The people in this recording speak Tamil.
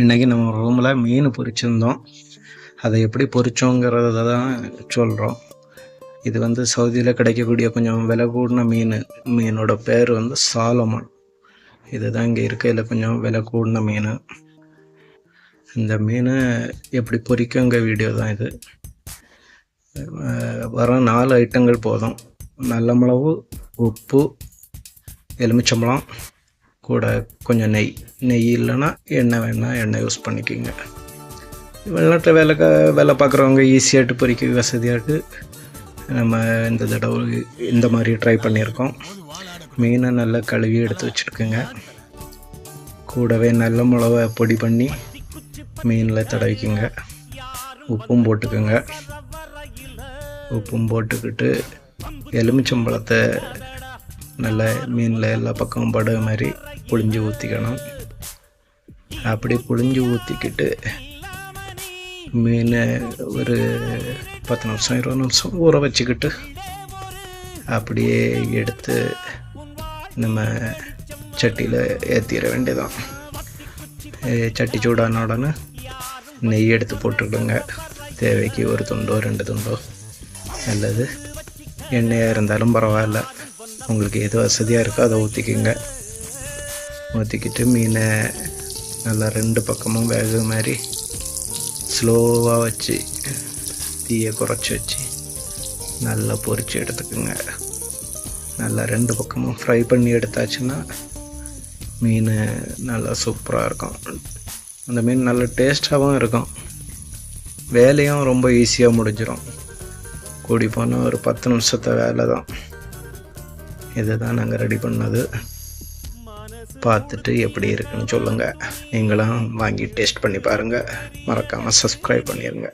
இன்றைக்கி நம்ம ரூமில் மீன் பொரிச்சிருந்தோம். அதை எப்படி பொறிச்சோங்கிறத தான் சொல்கிறோம் இது வந்து சவுதியில் கிடைக்கக்கூடிய கொஞ்சம் விலை கூடின மீன். மீனோட பேர் வந்து சாலமன். இதுதான் இங்கே இருக்கையில் கொஞ்சம் விலை கூடின மீன். இந்த மீன் எப்படி பொரிக்குங்க வீடியோ தான் இது. வர நாலு ஐட்டங்கள் போதும். நல்ல மிளகு உப்பு எலுமிச்சம்பழம் கூட கொஞ்சம் நெய் நெய் இல்லைன்னா எண்ணெய் வேணால் எண்ணெய் யூஸ் பண்ணிக்கோங்க. வெளிநாட்டில் வேலை க- வேலை பார்க்குறவங்க ஈஸியாகிட்டு பொறிக்க வசதியாகிட்டு நம்ம இந்த தடவை இந்த மாதிரி ட்ரை பண்ணியிருக்கோம். மீனை நல்லா கழுவி எடுத்து வச்சுருக்குங்க. கூடவே நல்ல மிளகா பொடி பண்ணி மீனில் தடவிக்குங்க. உப்பும் போட்டுக்குங்க. உப்பும் போட்டுக்கிட்டு எலுமிச்சம்பழத்தை நல்ல மீனில் எல்லா பக்கமும் படுற மாதிரி புழிஞ்சு ஊற்றிக்கணும் அப்படி புழிஞ்சு ஊற்றிக்கிட்டு மீன் ஒரு பத்து நிமிஷம் இருபது நிமிஷம் ஊற வச்சுக்கிட்டு அப்படியே எடுத்து நம்ம சட்டியில் ஏற்றிட வேண்டியதான் சட்டி சூடான உடனே நெய் எடுத்து போட்டுக்கிடுங்க தேவைக்கு ஒரு துண்டோ ரெண்டு துண்டோ நல்லது எண்ணெயாக இருந்தாலும் பரவாயில்ல. உங்களுக்கு எது வசதியாக இருக்கோ அதை ஊற்றிக்கிங்க ஊற்றிக்கிட்டு மீனை நல்லா ரெண்டு பக்கமும் வேக மாதிரி ஸ்லோவாக வச்சு தீயை குறைச்சி வச்சு நல்லா பொறிச்சு எடுத்துக்குங்க. நல்லா ரெண்டு பக்கமும் ஃப்ரை பண்ணி எடுத்தாச்சுன்னா மீன் நல்லா சூப்பராக இருக்கும். அந்த மீன் நல்ல டேஸ்ட்டாகவும் இருக்கும். வேலையும் ரொம்ப ஈஸியாக முடிஞ்சிடும் கூடி போனால் ஒரு பத்து நிமிஷத்தை வேலை தான் இதுதான் நாங்கள் ரெடி பண்ணது. பார்த்துட்டு எப்படி இருக்குன்னு சொல்லுங்கள் நீங்களும் வாங்கி டேஸ்ட் பண்ணி பாருங்கள் மறக்காமல் சப்ஸ்கிரைப் பண்ணிடுங்க